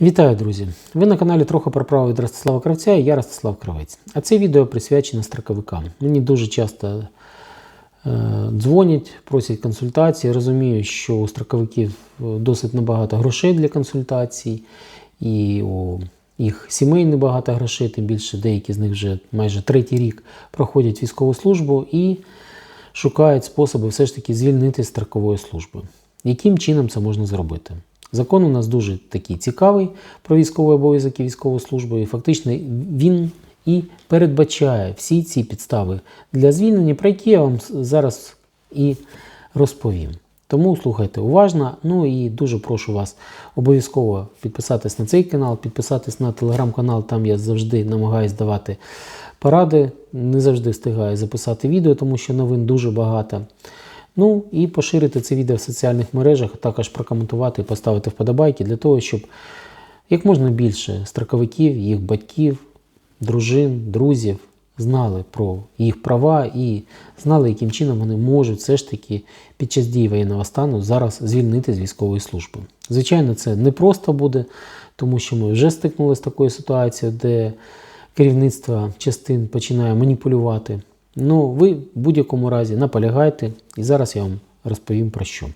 Вітаю, друзі! Ви на каналі трохи про право від Ростислава Кравця і я Ростислав Кравець. А це відео присвячено строковикам. Мені дуже часто е, дзвонять, просять консультації. Розумію, що у строковиків е, досить небагато грошей для консультацій, і у їх сімей небагато грошей, тим більше деякі з них вже майже третій рік проходять військову службу і шукають способи все ж таки звільнити з строкової служби. Яким чином це можна зробити? Закон у нас дуже такий цікавий про військовий обов'язок і військову службу, і фактично він і передбачає всі ці підстави для звільнення, про які я вам зараз і розповім. Тому слухайте уважно. Ну і дуже прошу вас обов'язково підписатись на цей канал, підписатись на телеграм-канал, там я завжди намагаюсь давати поради. Не завжди встигаю записати відео, тому що новин дуже багато. Ну і поширити це відео в соціальних мережах, а також прокоментувати і поставити вподобайки для того, щоб як можна більше строковиків, їх батьків, дружин, друзів знали про їх права і знали, яким чином вони можуть все ж таки під час дії воєнного стану зараз звільнити з військової служби. Звичайно, це не просто буде, тому що ми вже стикнулися з такою ситуацією, де керівництво частин починає маніпулювати. Ну, ви в будь-якому разі наполягайте, і зараз я вам розповім про що.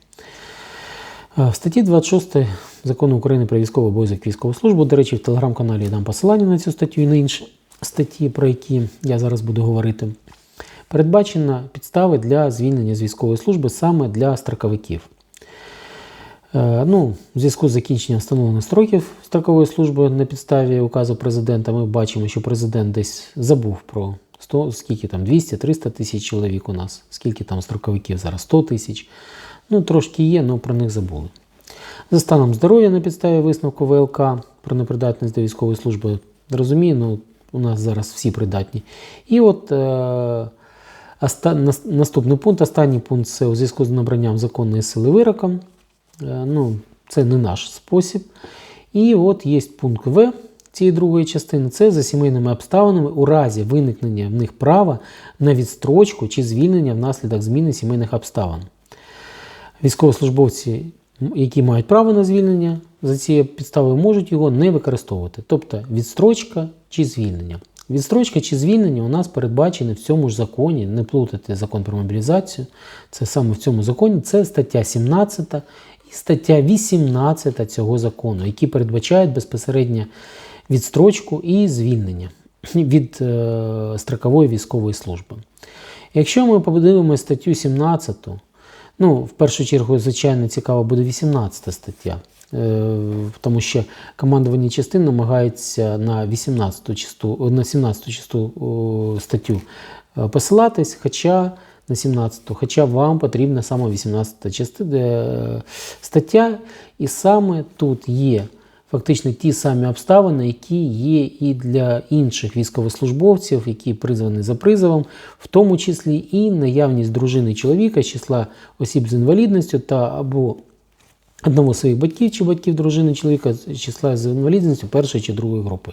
Е, В статті 26 закону України про військовий обов'язок військову службу, до речі, в телеграм-каналі дам посилання на цю статтю і на інші статті, про які я зараз буду говорити. Передбачено підстави для звільнення з військової служби саме для строковиків. Е, Ну, в зв'язку з закінченням встановлених строків строкової служби на підставі указу президента, ми бачимо, що президент десь забув про 100, скільки там 200-300 тисяч чоловік у нас, скільки там строковиків зараз 100 тисяч. Ну, трошки є, але про них забули. За станом здоров'я на підставі висновку ВЛК про непридатність до військової служби, розумію, ну, у нас зараз всі придатні. І от е, оста, нас- наступний пункт, останній пункт це у зв'язку з набранням законної сили вироком. Е, ну, це не наш спосіб. І от є пункт В цієї другої частини це за сімейними обставинами у разі виникнення в них права на відстрочку чи звільнення внаслідок зміни сімейних обставин. Військовослужбовці, які мають право на звільнення за цією підставою, можуть його не використовувати. Тобто відстрочка чи звільнення. Відстрочка чи звільнення у нас передбачені в цьому ж законі, не плутати закон про мобілізацію. Це саме в цьому законі, це стаття 17 і стаття 18 цього закону, які передбачають безпосередньо відстрочку і звільнення від е, строкової військової служби. Якщо ми подивимося статтю 17, ну, в першу чергу, звичайно, цікаво буде 18 стаття, е, тому що командування частин намагається на 18 чисту, на 17 чисту о, статтю е, посилатись, хоча на 17, хоча вам потрібна саме 18 частина, е, стаття, і саме тут є фактично ті самі обставини, які є і для інших військовослужбовців, які призвані за призовом, в тому числі і наявність дружини чоловіка з числа осіб з інвалідністю та або одного з своїх батьків чи батьків дружини чоловіка з числа з інвалідністю першої чи другої групи.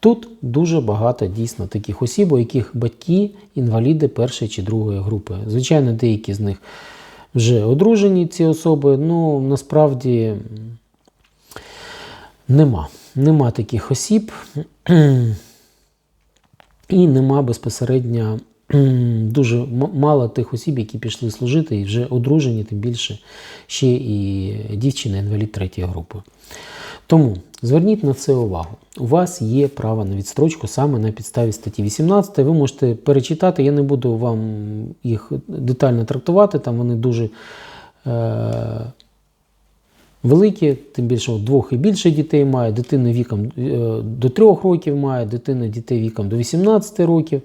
Тут дуже багато дійсно таких осіб, у яких батьки інваліди першої чи другої групи. Звичайно, деякі з них вже одружені, ці особи, ну насправді нема. Нема таких осіб і нема безпосередньо дуже мало тих осіб, які пішли служити і вже одружені, тим більше ще і дівчина інвалід третьої групи. Тому зверніть на це увагу. У вас є право на відстрочку саме на підставі статті 18. Ви можете перечитати, я не буду вам їх детально трактувати, там вони дуже. Е- великі, тим більше двох і більше дітей має, дитина віком е, до 3 років має, дитина дітей віком до 18 років,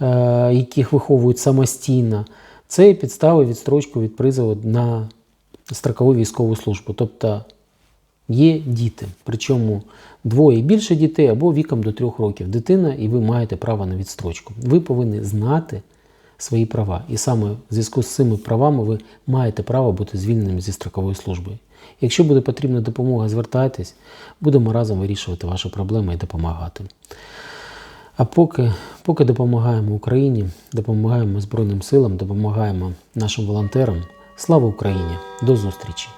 е, яких виховують самостійно. Це підстави відстрочку від призову на строкову військову службу. Тобто є діти, причому двоє і більше дітей або віком до 3 років дитина, і ви маєте право на відстрочку. Ви повинні знати свої права. І саме в зв'язку з цими правами ви маєте право бути звільненим зі строкової служби. Якщо буде потрібна допомога, звертайтесь, будемо разом вирішувати ваші проблеми і допомагати. А поки, поки допомагаємо Україні, допомагаємо Збройним силам, допомагаємо нашим волонтерам. Слава Україні! До зустрічі!